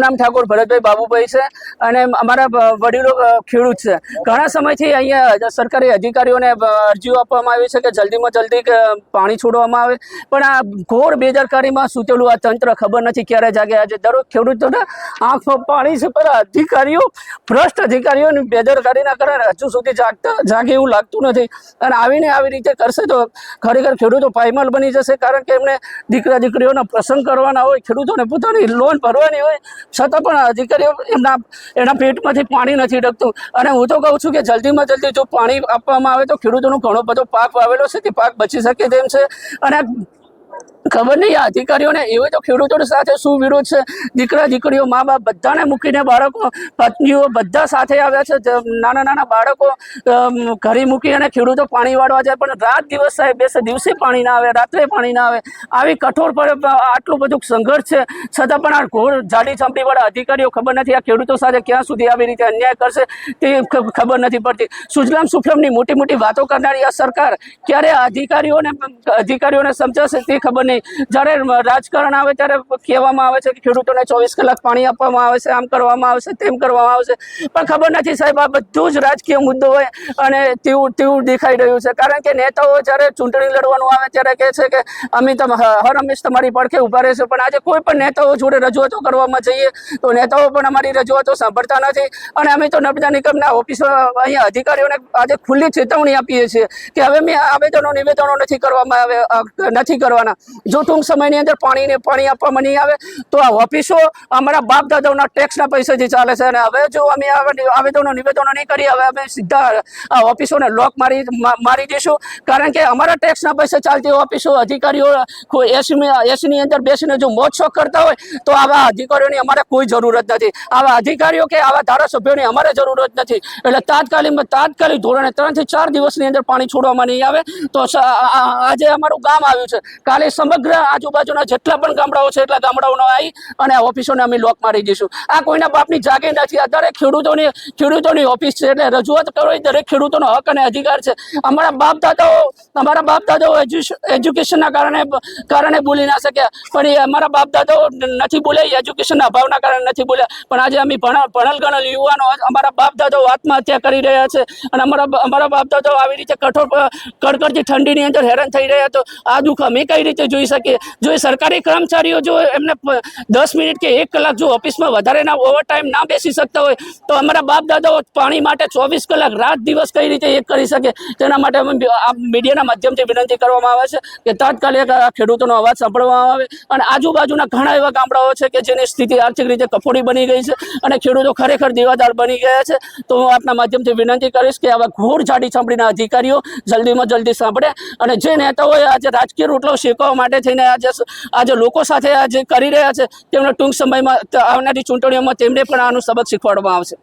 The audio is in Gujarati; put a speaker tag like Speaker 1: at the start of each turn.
Speaker 1: નામ ઠાકોર ભરતભાઈ બાબુભાઈ છે અને અમારા વડીલો ખેડૂત છે. ઘણા સમયથી અહીંયા સરકારી અધિકારીઓને અરજીઓ આપવામાં આવી છે કે જલ્દીમાં જલ્દી પાણી છોડવામાં આવે. પણ આ ઘોર બેદરકારીમાં સૂતેલું આ તંત્ર ખબર નથી ક્યારે જાગે. આજે દરરોજ ખેડૂતોને આંખ પાણી છે, પણ અધિકારીઓ, ભ્રષ્ટ અધિકારીઓની બેદરકારીના કારણે હજુ સુધી જાગતા, જાગે એવું લાગતું નથી. અને આવીને આવી રીતે કરશે તો ખરેખર ખેડૂતો પાયમાલ બની જશે, કારણ કે એમને દીકરા દીકરીઓના પ્રસંગ કરવાના હોય, ખેડૂતોને પોતાની લોન ભરવાની હોય છતાં પણ અધિકારીઓ એમના, એના પેટમાંથી પાણી નથી ડકતું અને હું તો કહું છું કે જલ્દીમાં જલ્દી જો પાણી આપવામાં આવે તો ખેડૂતોનો ઘણો બધો પાક વાવેલો છે તે પાક બચી શકે તેમ છે. અને ખબર નહીં, આ અધિકારીઓને એવો તો ખેડૂતો સાથે શું વિરોધ છે? દીકરા, દીકરીઓ મા બાપ બધાને મૂકીને બાળકો, પત્નીઓ બધા સાથે આવ્યા છે. નાના નાના બાળકો ઘરે મૂકી અને ખેડૂતો પાણી વાળવા જાય. પણ રાત દિવસ સાહેબ, બેસે દિવસે પાણી ના આવે, રાત્રે પાણી ના આવે. આવી કઠોર પર આટલું બધું સંઘર્ષ છે. છતાં પણ આ ઘોર જાડી ચામડીવાળા અધિકારીઓ ખબર નથી આ ખેડૂતો સાથે ક્યાં સુધી આવી રીતે અન્યાય કરશે તે ખબર નથી પડતી. સુજલામ સુફલામની મોટી મોટી વાતો કરનારી આ સરકાર ક્યારે અધિકારીઓને અધિકારીઓને સમજાશે તે ખબર નહીં જ્યારે રાજકારણ આવે ત્યારે કહેવામાં આવે છે કે ખેડૂતોને ચોવીસ કલાક પાણી આપવામાં આવે છે, આમ કરવામાં આવશે તેમ કરવામાં આવશે પણ ખબર નથી સાહેબ, આ બધું જ રાજકીય મુદ્દો હોય અને તેવું તેવું દેખાઈ રહ્યું છે. કારણ કે નેતાઓ જ્યારે ચૂંટણી લડવાનું આવે ત્યારે કહે છે કે, અમે તમ, હર હંમેશ તમારી પડખે ઊભા રહેશે. પણ આજે કોઈ પણ નેતાઓ જોડે રજૂઆતો કરવામાં જઈએ, તો નેતાઓ પણ અમારી રજૂઆતો સાંભળતા નથી. અને અમે તો નર્મદા નિગમના ઓફિસ, અહીંયા અધિકારીઓને આજે ખુલ્લી ચેતવણી આપીએ છીએ કે હવે મેં આવેદનો, નિવેદનો નથી કરવામાં આવે નથી કરવાના. જો ટૂંક સમયની અંદર પાણીને પાણી આપવામાં નહીં આવે, તો આ ઓફિસો અમારા બાપ દાદાઓના ટેક્સના પૈસાથી ચાલે છે. અને હવે જો અમે આવેદનો નિવેદનો નહીં કરીએ, હવે અમે સીધા આ ઓફિસોને લોક મારી મારી દઈશું. કારણ કે અમારા ટેક્સના પૈસે ચાલતી ઓફિસો અધિકારીઓ કોઈ એસી એસીની અંદર બેસીને જો મોજ શોખ કરતા હોય, તો આવા અધિકારીઓની અમારે કોઈ જરૂરત નથી. આવા અધિકારીઓ કે આવા ધારાસભ્યોની અમારે જરૂરત નથી. એટલે તાત્કાલિક તાત્કાલિક ધોરણે ત્રણથી ચાર દિવસની અંદર પાણી છોડવામાં નહીં આવે. તો આજે અમારું ગામ આવ્યું છે. કાલે સમગ્ર આજુબાજુના જેટલા પણ ગામડાઓ છે, એટલા ગામડાઓનો આવી અને આ ઓફિસોને અમે લોક મારી દઈશું. આ કોઈના બાપની જાગે નથી. આ દરેક ખેડૂતોની ખેડૂતોની ઓફિસ છે એટલે રજૂઆત કરો એ દરેક ખેડૂતોનો હક અને અધિકાર છે. અમારા બાપ દાદાઓ અમારા બાપ દાદાઓ એજ્યુકેશનના કારણે કારણે બોલી ના શક્યા. પણ એ અમારા બાપ દાદાઓ નથી બોલ્યા એજ્યુકેશનના અભાવના કારણે નથી બોલ્યા. પણ આજે અમે ભણ ભણલ ગણલ યુવાનો અમારા બાપ દાદાઓ આત્મહત્યા કરી રહ્યા છે. અને અમારા અમારા બાપ દાદાઓ આવી રીતે કઠોર કડકડતી ઠંડીની અંદર હેરાન થઈ રહ્યા તો આ દુઃખ અમે કઈ રીતે જોઈ શકીએ. જો સરકારી કર્મચારીઓ જો એમને દસ મિનિટ કે એક કલાક જો ઓફિસમાં વધારે ઓવરટાઈમ ના બેસી શકતા હોય, તો અમારા બાપ દાદાઓ પાણી માટે ચોવીસ કલાક રાત દિવસ કઈ રીતે એક કરી શકે? તેના માટે અમે મીડિયાના માધ્યમથી વિનંતી કરવામાં આવે છે કે તાત્કાલિક ખેડૂતોનો અવાજ સાંભળવામાં આવે. અને આજુબાજુના ઘણા એવા ગામડાઓ છે કે જેની સ્થિતિ આર્થિક રીતે કફોડી બની ગઈ છે અને ખેડૂતો ખરેખર દેવાદાર બની ગયા છે. તો હું આપના માધ્યમથી વિનંતી કરીશ કે આવા ઘોર જાડી ચામડીના અધિકારીઓ જલ્દીમાં જલ્દી સાંભળે. અને જે નેતાઓએ આજે રાજકીય રોટલો શેકવા માટે થઈને આજે આજે લોકો સાથે આજે કરી રહ્યા છે, તેમને ટૂંક સમયમાં આવનારી ચૂંટણીઓમાં તેમને પણ આનું સબક શીખવાડવામાં આવશે.